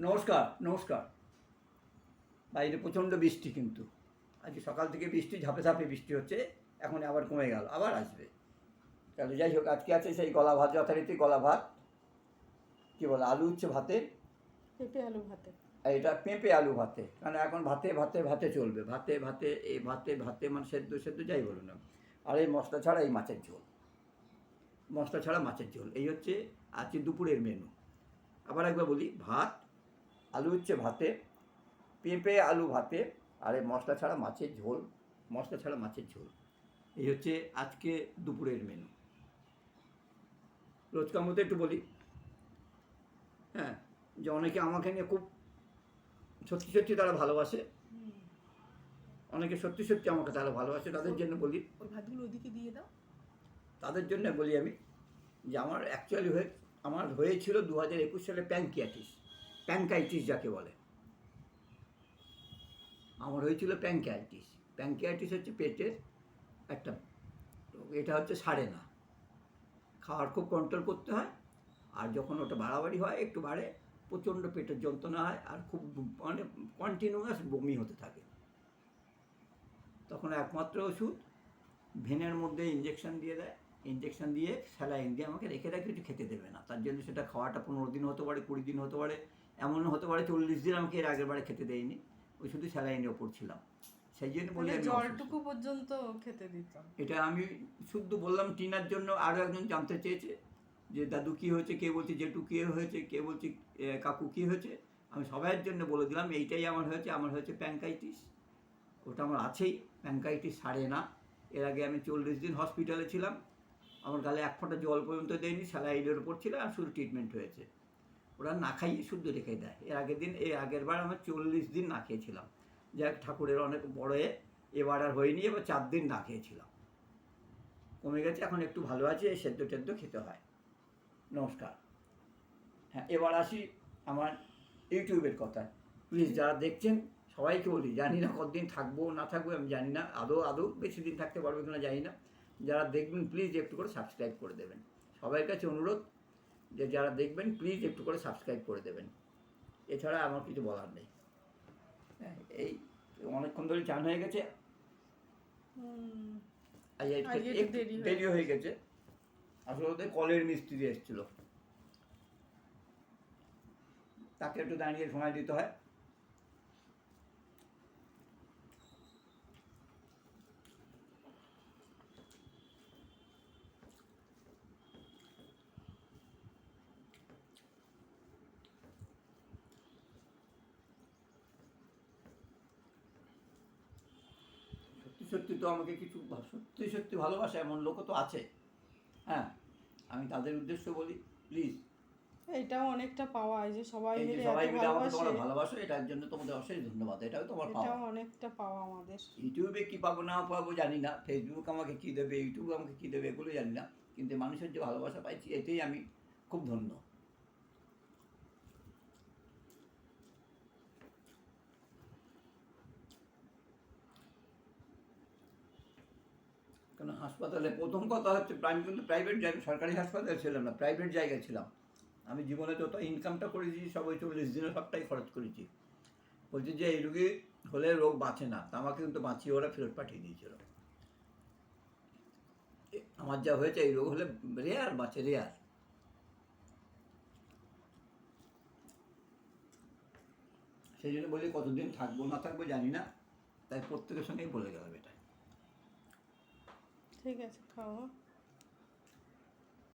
নমস্কার নমস্কার। বাইরে প্রচণ্ড বৃষ্টি কিন্তু। আজকে সকাল থেকে বৃষ্টি ঝাপে ঝাপে বৃষ্টি হচ্ছে এখন আবার কমে গেল আবার আসবে। তাহলে যাই হোক আজকে আছে সেই গলা ভাত যথারীতি গলা ভাত। কী বলে আলু হচ্ছে ভাতে? পেঁপে আলু ভাতে। এটা পেঁপে আলু ভাতে কারণ এখন ভাতে ভাতে ভাতে চলবে। ভাতে ভাতে এই ভাতে ভাতে মানে সেদ্ধ সেদ্ধ যাই বলুন না। আর এই মশলা ছাড়া এই মাছের ঝোল। মশলা ছাড়া মাছের ঝোল। এই হচ্ছে আজকে দুপুরের মেনু আবার একবার বলি ভাত আলু হচ্ছে ভাতে পেঁপে আলু ভাতে আর এই মশলা ছাড়া মাছের ঝোল মশলা ছাড়া মাছের ঝোল। এই হচ্ছে আজকে দুপুরের মেনু রোজকার মতো একটু বলি হ্যাঁ যে অনেকে আমাকে নিয়ে খুব সত্যি সত্যি তারা ভালোবাসে। অনেকে সত্যি সত্যি আমাকে তারা ভালোবাসে তাদের জন্য বলি। ওই ভাতগুলো ওদিকে দিয়ে দাও। তাদের জন্য বলি আমি যে আমার অ্যাকচুয়ালি হয়ে আমার হয়েছিল দু হাজার একুশ সালে প্যাঙ্কিয়াটিস প্যাঙ্কাইটিস যাকে বলে। আমার হয়েছিল প্যাঙ্কাইটিস প্যাঙ্কিয়াটিস হচ্ছে পেটের একটা, এটা হচ্ছে সারে না। খাওয়ার খুব কন্ট্রোল করতে হয়, আর যখন ওটা বাড়াবাড়ি হয়, একটু বাড়ে, প্রচণ্ড পেটের যন্ত্রণা হয়, আর খুব মানে কন্টিনিউয়াস বমি হতে থাকে। তখন একমাত্র ওষুধ, ভেনের মধ্যে ইঞ্জেকশন দিয়ে দেয়। ইঞ্জেকশন দিয়ে স্যালাইন দিয়ে আমাকে রেখে দেয় কিছু খেতে দেবে না। তার জন্য সেটা খাওয়াটা পনেরো দিন হতে পারে কুড়ি দিন হতে পারে এমন হতে পারে চল্লিশ দিন আমাকে এর আগের বারে খেতে দেয়নি। ওই শুধু স্যালাইনের ওপর ছিলাম। সেই জন্য বলি। জলটুকু পর্যন্ত খেতে দিতাম এটা আমি শুদ্ধ বললাম টিনার জন্য আরও একজন জানতে চেয়েছে যে দাদু কী হয়েছে? কে বলছে? জেঠু কী হয়েছে? কে বলছে? কাকু কী হয়েছে? আমি সবাইয়ের জন্য বলে দিলাম এইটাই আমার হয়েছে আমার হয়েছে প্যাঙ্কাইটিস ওটা আমার আছেই প্যাঙ্কাইটিস সারে না। এর আগে আমি চল্লিশ দিন হসপিটালে ছিলাম আমার গালে এক ফোঁটা জল পর্যন্ত দেয়নি স্যালাইডের ওপর ছিল আর শুধু ট্রিটমেন্ট হয়েছে। ওরা না খাইয়ে শুদ্ধ রেখে দেয়। এর আগের দিন, এর আগের বার আমার চল্লিশ দিন না খেয়েছিলাম। যাক ঠাকুরের অনেক বড় এ, এবার আর হয়নি, এবার চার দিন না খেয়েছিলাম। কমে গেছে, এখন একটু ভালো আছে সেদ্ধ টেদ্ধ খেতে হয়। নমস্কার। হ্যাঁ এবার আসি আমার ইউটিউবের কথা প্লিজ যারা দেখছেন, সবাইকে বলি, জানি না কতদিন থাকব, না থাকব, আমি জানি না, আদৌ আদৌ বেশি দিন থাকতে পারবে কিনা জানি না। যারা দেখবেন প্লিজ একটু করে সাবস্ক্রাইব করে দেবেন। সবার কাছে অনুরোধ যে যারা দেখবেন প্লিজ একটু করে সাবস্ক্রাইব করে দেবেন। এছাড়া আমার কিছু বলার নেই। হ্যাঁ এই অনেকক্ষণ ধরে চান হয়ে গেছে। দেরি হয়ে গেছে। আসলে কলের মিস্ত্রি এসেছিল। তাকে একটু দাঁড়িয়ে সময় দিতে হয়। সত্যি তো আমাকে কিছু সত্যি সত্যি ভালোবাসে এমন লোকও তো আছে। হ্যাঁ আমি তাদের উদ্দেশ্য বলি প্লিজ এটাও অনেকটা পাওয়া যে সবাই মিলে সবাই মিলে আমাকে ভালোবাসে তোমরা ভালোবাসো। এটার জন্য তোমাদের অশেষ ধন্যবাদ এটাও তোমার পাওয়া। এটাও অনেকটা পাওয়া আমাদের। ইউটিউবে কি পাবো না পাবো জানি না ফেসবুক আমাকে কি দেবে ইউটিউব আমাকে কি দেবে এগুলো জানি না কিন্তু মানুষের যে ভালোবাসা পাইছি এতেই আমি খুব ধন্য কেন হাসপাতালে, প্রথম কথা হচ্ছে আমি কিন্তু প্রাইভেট সরকারি হাসপাতালে ছিলাম না প্রাইভেট জায়গায় ছিলাম। আমি জীবনে যত ইনকামটা করেছি, সব ওই চল্লিশ দিনে সবটাই খরচ করেছি। বলছি যে, এই রোগী হলে রোগ বাঁচে না। তা আমাকে কিন্তু বাঁচিয়ে ওরা ফেরত পাঠিয়ে দিয়েছিল। আমার যা হয়েছে, এই রোগ হলে রেয়ার বাঁচে রেয়ার সেই জন্য বলি, কতদিন থাকব, না থাকব জানি না। তাই প্রত্যেকের সঙ্গেই বলে গেলাম এটা। ঠিক আছে খাও হ্যাঁ?